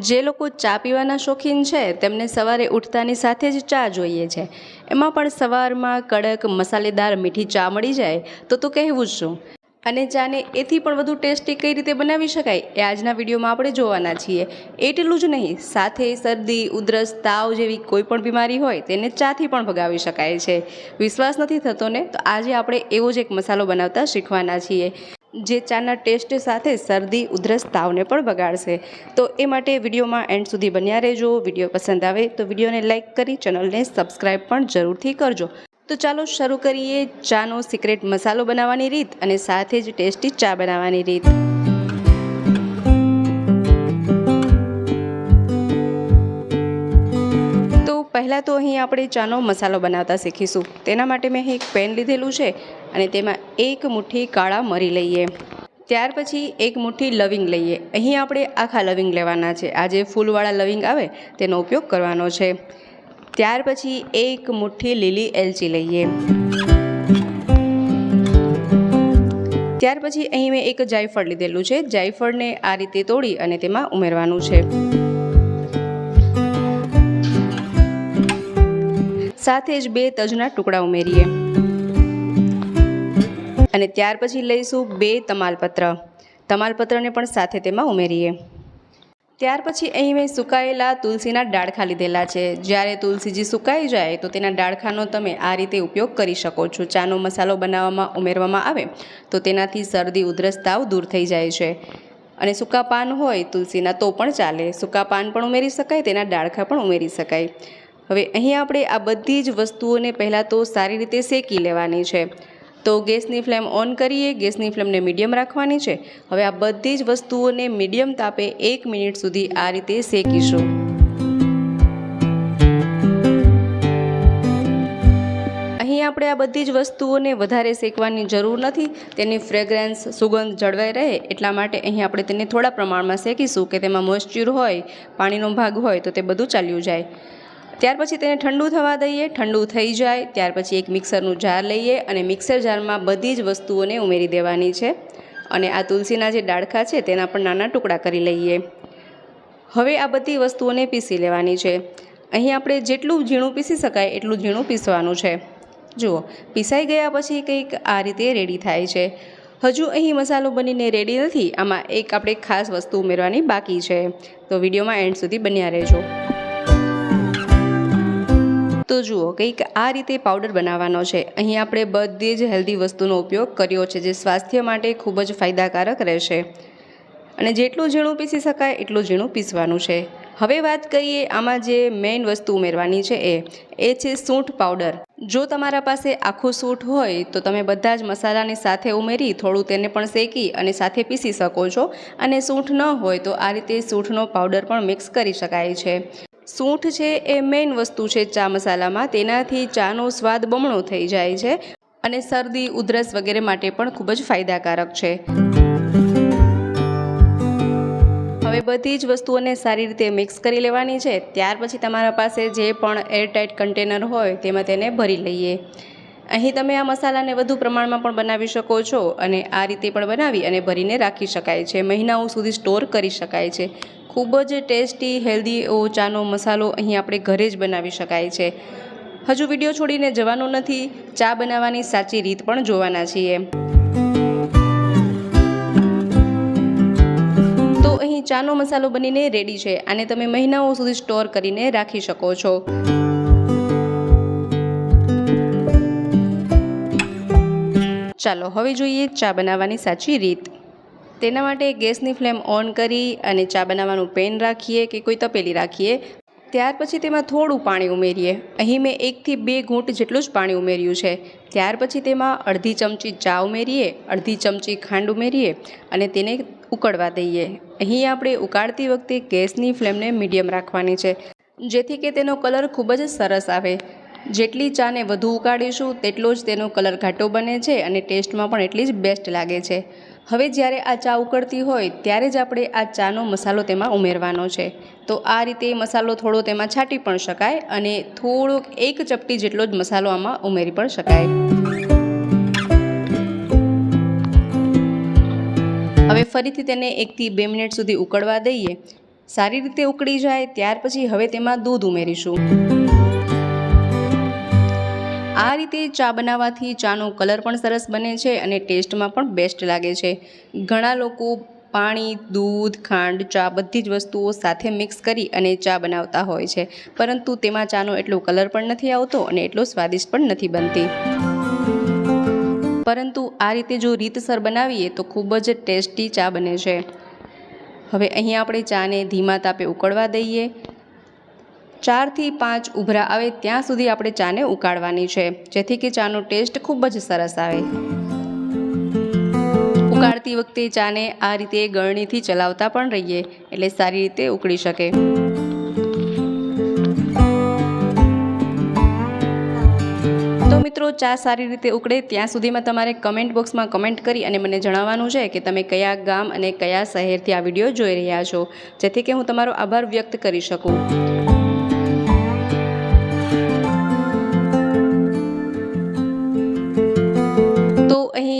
જે લોકો ચા પીવાના શોખીન છે, તેમને સવારે ઉઠતાની સાથે જ ચા જોઈએ છે. એમાં પણ સવારમાં કડક, મસાલેદાર મીઠી ચા મળી જાય, તો તો કહેવું જ શું. અને ચાને એથી પણ વધુ ટેસ્ટી કઈ રીતે બનાવી શકાય, એ આજના વિડીયોમાં આપણે જોવાના છીએ. એટલું જ નહીં, સાથે શરદી, ઉધરસ, તાવ જેવી કોઈ પણ બીમારી હોય, તેને ચાથી પણ ભગાવી શકાય છે. વિશ્વાસ નથી થતો ને તો આજે આપણે એવો જ એક મસાલો બનાવતા શીખવાના છીએ. જે ચાના ટેસ્ટ સાથે શરદી, ઉધરસ, તાવને પણ બગાડશે. તો એ માટે વિડીયોમાં એન્ડ સુધી બન્યા રહેજો. વીડિયો પસંદ આવે તો વિડીયોને લાઇક કરી, ચેનલને સબસ્ક્રાઈબ પણ જરૂરથી કરજો. તો ચાલો શરૂ કરીએ ચાનો સિક્રેટ મસાલો બનાવવાની રીત અને સાથે જ ટેસ્ટી ચા બનાવવાની રીત. પહેલાં તો અહીં આપણે ચાનો મસાલો બનાવતા શીખીશું. તેના માટે મેં અહીં એક પેન લીધેલું છે અને તેમાં એક મુઠ્ઠી કાળા મરી લઈએ. ત્યાર પછી એક મુઠ્ઠી લવિંગ લઈએ. અહીં આપણે આખા લવિંગ લેવાના છે. આ જે ફૂલવાળા લવિંગ આવે તેનો ઉપયોગ કરવાનો છે. ત્યાર પછી એક મુઠ્ઠી લીલી એલચી લઈએ. ત્યાર પછી અહીં મેં એક જાયફળ લીધેલું છે. જાયફળને આ રીતે તોડી અને તેમાં ઉમેરવાનું છે. સાથે જ બે તજના ટુકડા ઉમેરીએ. અને ત્યાર પછી લઈશું બે તમાલપત્ર. તમાલપત્રને પણ સાથે તેમાં ઉમેરીએ. ત્યાર પછી અહીં મેં સુકાયેલા તુલસીના ડાળખા લીધેલા છે. જ્યારે તુલસીજી સુકાઈ જાય તો તેના ડાળખાનો તમે આ રીતે ઉપયોગ કરી શકો છો. ચાનો મસાલો બનાવવામાં, ઉમેરવામાં આવે તો તેનાથી શરદી ઉધરસ તાવ દૂર થઈ જાય છે. અને સૂકા પાન હોય તુલસીના તો પણ ચાલે. સૂકા પાન પણ ઉમેરી શકાય, તેના ડાળખા પણ ઉમેરી શકાય. હવે અહીં આપણે આ બધી જ વસ્તુઓને પહેલાં તો સારી રીતે શેકી લેવાની છે. તો ગેસની ફ્લેમ ઓન કરીએ, ગેસની ફ્લેમને મીડિયમ રાખવાની છે. હવે આ બધી જ વસ્તુઓને મીડિયમ તાપે એક મિનિટ સુધી આ રીતે શેકીશું. અહીં આપણે આ બધી જ વસ્તુઓને વધારે શેકવાની જરૂર નથી. તેની ફ્રેગ્રન્સ, સુગંધ જળવાઈ રહે એટલા માટે અહીં આપણે તેને થોડા પ્રમાણમાં શેકીશું કે તેમાં મોઇશ્ચર હોય, પાણીનો ભાગ હોય તો તે બધું ચાલ્યું જાય. ત્યાર પછી તેને ઠંડુ થવા દઈએ, ઠંડુ થઈ જાય, ત્યાર પછી એક મિક્સરનું જાર લઈએ અને મિક્સર જારમાં બધી જ વસ્તુઓને ઉમેરી દેવાની છે. અને આ તુલસીના જે ડાળખા છે તેના પણ નાના ટુકડા કરી લઈએ. હવે આ બધી વસ્તુઓને પીસી લેવાની છે. અહીં આપણે જેટલું ઝીણું પીસી શકાય એટલું ઝીણું પીસવાનું છે. જુઓ, પીસાઈ ગયા પછી કંઈક આ રીતે રેડી થાય છે. હજુ અહીં મસાલો બનીને રેડી નથી, આમાં એક આપણે ખાસ વસ્તુ ઉમેરવાની બાકી છે. તો વિડીયોમાં એન્ડ સુધી બન્યા રહેજો. તો જુઓ, કંઈક આ રીતે પાવડર બનાવવાનો છે. અહીં આપણે બધી જ હેલ્ધી વસ્તુનો ઉપયોગ કર્યો છે, જે સ્વાસ્થ્ય માટે ખૂબ જ ફાયદાકારક રહેશે. અને જેટલું ઝીણું પીસી શકાય, એટલું ઝીણું પીસવાનું છે. હવે વાત કરીએ આમાં જે મેઇન વસ્તુ ઉમેરવાની છે એ. એ છે સૂંઠ પાવડર જો તમારા પાસે આખું સૂંઠ હોય, તો તમે બધા જ મસાલાની સાથે ઉમેરી, થોડું તેને પણ શેકી અને સાથે પીસી શકો છો. અને સૂંઠ ન હોય, તો આ રીતે સૂંઠનો પાવડર પણ મિક્સ કરી શકાય છે. સૂંઠ છે એ મેઇન વસ્તુ છે ચા મસાલામાં. તેનાથી ચાનો સ્વાદ બમણો થઈ જાય છે અને શરદી, ઉધરસ વગેરે માટે પણ ખૂબ જ ફાયદાકારક છે. હવે બધી જ વસ્તુઓને સારી રીતે મિક્સ કરી લેવાની છે. ત્યાર પછી તમારા પાસે જે પણ એરટાઇટ કન્ટેનર હોય તેમાં તેને ભરી લઈએ. અહીં તમે આ મસાલાને વધુ પ્રમાણમાં પણ બનાવી શકો છો અને આ રીતે પણ બનાવી અને ભરીને રાખી શકાય છે. મહિનાઓ સુધી સ્ટોર કરી શકાય છે. ખૂબ જ ટેસ્ટી, હેલ્ધી એવો ચાનો મસાલો અહીં આપણે ઘરે જ બનાવી શકાય છે. હજુ વીડિયો છોડીને જવાનું નથી, ચા બનાવવાની સાચી રીત પણ જોવાના છીએ. તો અહીં ચાનો મસાલો બનીને રેડી છે. આને તમે મહિનાઓ સુધી સ્ટોર કરીને રાખી શકો છો. ચાલો, હવે જોઈએ ચા બનાવવાની સાચી રીત. તેના માટે ગેસની ફ્લેમ ઓન કરી અને ચા બનાવવાનું પેન રાખીએ કે કોઈ તપેલી રાખીએ. ત્યાર પછી તેમાં થોડું પાણી ઉમેરીએ. અહીં મેં એકથી બે ઘૂંટ જેટલું જ પાણી ઉમેર્યું છે. ત્યાર પછી તેમાં અડધી ચમચી ચા ઉમેરીએ, અડધી ચમચી ખાંડ ઉમેરીએ અને તેને ઉકળવા દઈએ. અહીં આપણે ઉકાળતી વખતે ગેસની ફ્લેમને મીડિયમ રાખવાની છે, જેથી કે તેનો કલર ખૂબ જ સરસ આવે. જેટલી ચાને વધુ ઉકાળીશું, તેટલો જ તેનો કલર ઘાટો બને છે અને ટેસ્ટમાં પણ એટલી જ બેસ્ટ લાગે છે. હવે જ્યારે આ ચા ઉકળતી હોય ત્યારે જ આપણે આ ચાનો મસાલો તેમાં ઉમેરવાનો છે. તો આ રીતે મસાલો થોડો તેમાં છાંટી પણ શકાય અને થોડોક એક ચપટી જેટલો જ મસાલો આમાં ઉમેરી પણ શકાય. હવે ફરીથી તેને એકથી બે મિનિટ સુધી ઉકળવા દઈએ. સારી રીતે ઉકળી જાય ત્યાર પછી હવે તેમાં દૂધ ઉમેરીશું. આ રીતે ચા બનાવવાથી ચાનો કલર પણ સરસ બને છે અને ટેસ્ટમાં પણ બેસ્ટ લાગે છે. ઘણા લોકો પાણી, દૂધ, ખાંડ, ચા બધી જ વસ્તુઓ સાથે મિક્સ કરી અને ચા બનાવતા હોય છે. પરંતુ તેમાં ચાનો એટલો કલર પણ નથી આવતો અને એટલો સ્વાદિષ્ટ પણ નથી બનતી. પરંતુ આ રીતે જો રીતસર બનાવીએ તો ખૂબ જ ટેસ્ટી ચા બને છે. હવે અહીં આપણે ચાને ધીમા તાપે ઉકળવા દઈએ. ચારથી પાંચ ઉભરા આવે ત્યાં સુધી આપણે ચાને ઉકાળવાની છે. જેથી કે ચાનો ટેસ્ટ ખૂબ જ સરસ આવે. ઉકાળતી વખતે ચાને આ રીતે ગળણીથી ચલાવતા પણ રહીએ, એટલે સારી રીતે ઉકળી શકે. તો મિત્રો, ચા સારી રીતે ઉકળે ત્યાં સુધીમાં તમારે કમેન્ટ બોક્સમાં કમેન્ટ કરી અને મને જણાવવાનું છે કે તમે કયા ગામ અને કયા શહેરથી આ વીડિયો જોઈ રહ્યા છો. જેથી કે હું તમારો આભાર વ્યક્ત કરી શકું.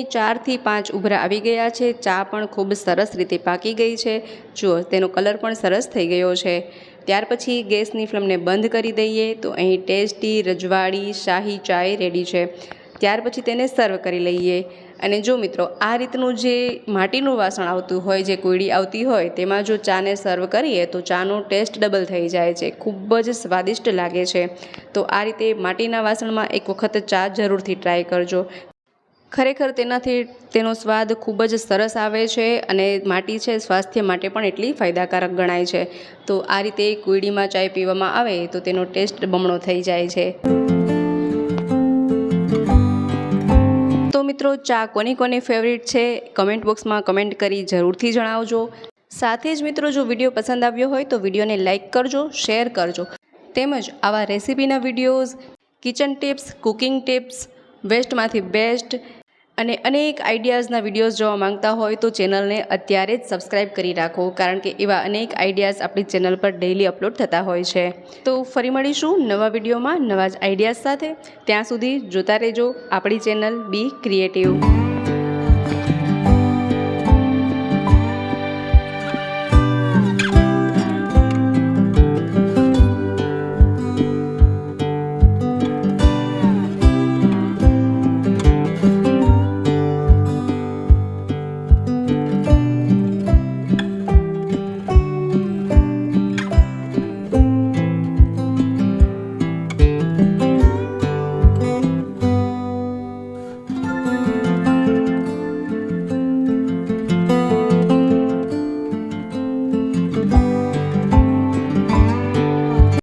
અહીં ચારથી પાંચ ઉભરા આવી ગયા છે. ચા પણ ખૂબ સરસ રીતે પાકી ગઈ છે. જુઓ, તેનો કલર પણ સરસ થઈ ગયો છે. ત્યાર પછી ગેસની ફ્લેમને બંધ કરી દઈએ તો અહીં ટેસ્ટી રજવાડી શાહી ચાય રેડી છે. ત્યાર પછી તેને સર્વ કરી લઈએ. અને જો મિત્રો, આ રીતનું જે માટીનું વાસણ આવતું હોય, જે કોયડી આવતી હોય, તેમાં જો ચાને સર્વ કરીએ તો ચાનો ટેસ્ટ ડબલ થઈ જાય છે. ખૂબ જ સ્વાદિષ્ટ લાગે છે. તો આ રીતે માટીના વાસણમાં એક વખત ચા જરૂરથી ટ્રાય કરજો. ખરેખર તેનાથી તેનો સ્વાદ ખૂબ જ સરસ આવે છે અને માટી છે, સ્વાસ્થ્ય માટે પણ એટલી ફાયદાકારક ગણાય છે. તો આ રીતે કુઈડીમાં ચાય પીવામાં આવે તો તેનો ટેસ્ટ બમણો થઈ જાય છે. તો મિત્રો, ચા કોની કોની ફેવરિટ છે? કમેન્ટ બોક્સમાં કમેન્ટ કરી જરૂરથી જણાવજો. સાથે જ મિત્રો, જો વીડિયો પસંદ આવ્યો હોય તો વિડીયોને લાઇક કરજો શેર કરજો. તેમજ આવા રેસીપીના videos kitchen tips cooking tips વેસ્ટમાંથી best અને અનેક આઈડિયાઝના વિડીયોઝ જોવા માંગતા હોય તો ચેનલને અત્યારે જ સબસ્ક્રાઇબ કરી રાખો, કારણ કે એવા અનેક આઈડિયાઝ આપણી ચેનલ પર ડેઈલી અપલોડ થતા હોય છે. તો ફરી મળીશું નવા વિડીયોમાં નવા જ આઈડિયાઝ સાથે. ત્યાં સુધી જોતા રહેજો આપણી ચેનલ બી ક્રિએટિવ.